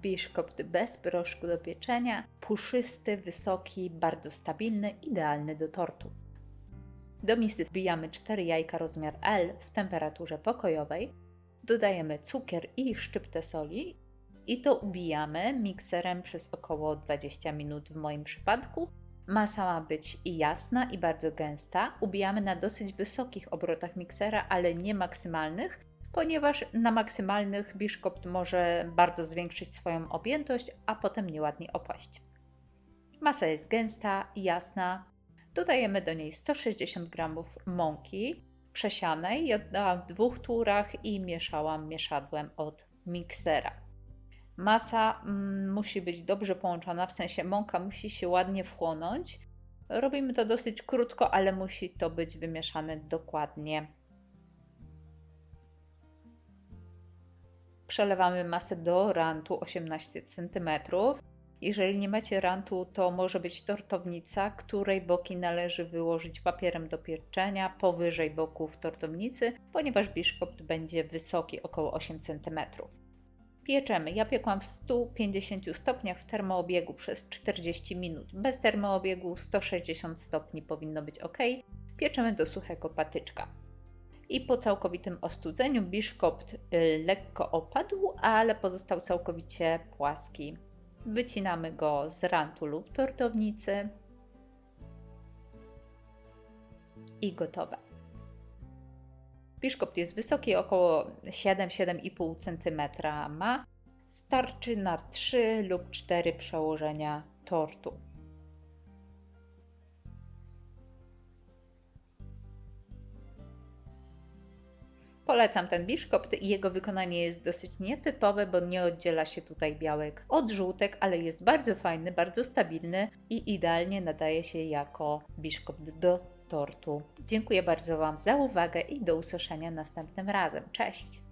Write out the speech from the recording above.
biszkopt bez proszku do pieczenia, puszysty, wysoki, bardzo stabilny, idealny do tortu. Do misy wbijamy 4 jajka rozmiar L w temperaturze pokojowej, dodajemy cukier i szczyptę soli i to ubijamy mikserem przez około 20 minut w moim przypadku. Masa ma być i jasna i bardzo gęsta. Ubijamy na dosyć wysokich obrotach miksera, ale nie maksymalnych, ponieważ na maksymalnych biszkopt może bardzo zwiększyć swoją objętość, a potem nieładnie opaść. Masa jest gęsta i jasna. Dodajemy do niej 160 g mąki przesianej. Ja w dwóch turach i mieszałam mieszadłem od miksera. Masa mm, musi być dobrze połączona, w sensie mąka musi się ładnie wchłonąć. Robimy to dosyć krótko, ale musi to być wymieszane dokładnie. Przelewamy masę do rantu 18 cm. Jeżeli nie macie rantu, to może być tortownica, której boki należy wyłożyć papierem do pieczenia powyżej boków tortownicy, ponieważ biszkopt będzie wysoki około 8 cm. Pieczemy. Ja piekłam w 150 stopniach w termoobiegu przez 40 minut. Bez termoobiegu 160 stopni powinno być ok. Pieczemy do suchego patyczka. I po całkowitym ostudzeniu biszkopt y, lekko opadł, ale pozostał całkowicie płaski. Wycinamy go z rantu lub tortownicy i gotowe. Biszkopt jest wysoki, około 7-7,5 cm ma. Starczy na 3 lub 4 przełożenia tortu. Polecam ten biszkopt i jego wykonanie jest dosyć nietypowe, bo nie oddziela się tutaj białek od żółtek, ale jest bardzo fajny, bardzo stabilny i idealnie nadaje się jako biszkopt do tortu. Dziękuję bardzo Wam za uwagę i do usłyszenia następnym razem. Cześć!